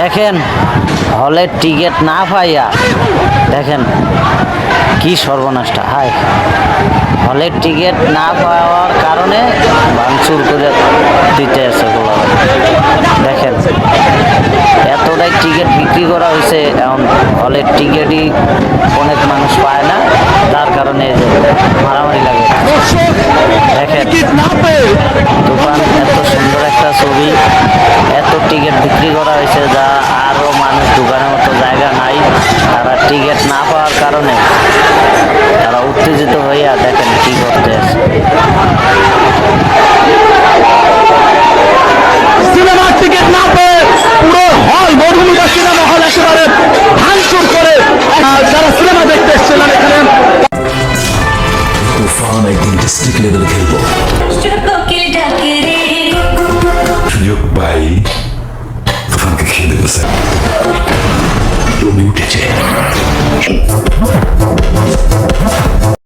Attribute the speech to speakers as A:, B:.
A: দেখেন, হলের টিকিট না পাইয়া, দেখেন কি সর্বনাশটা হায় হলের টিকিট না পাওয়ার কারণে ভাঙচুর করে দিতে আছে দেখেন, এতটাই টিকিট বিক্রি করা হয়েছে, এখন হলের টিকিটই অনেক মানুষ পায় না, তার কারণে মারামারি লাগে। দেখেন বিক্রি করা হয়েছে যা আরও মানুষ দোকানের মতো জায়গা নাই। তারা টিকিট না পাওয়ার কারণে তারা উত্তেজিত হইয়া দেখেন কি করতে আছে।
B: সিনেমার টিকিট না পেয়ে পুরো হল মরুভূমিকা সিনেমা হল একেবারে ভাঙচুর করে যারা সিনেমা দেখতে এসেছিলেন এখানে
C: তুফান একদিন ডিস্ট্রিক্ট লেভেলে খেলব। সুযোগ পাই। খেয়ে দেবে স্যার। উঠেছে।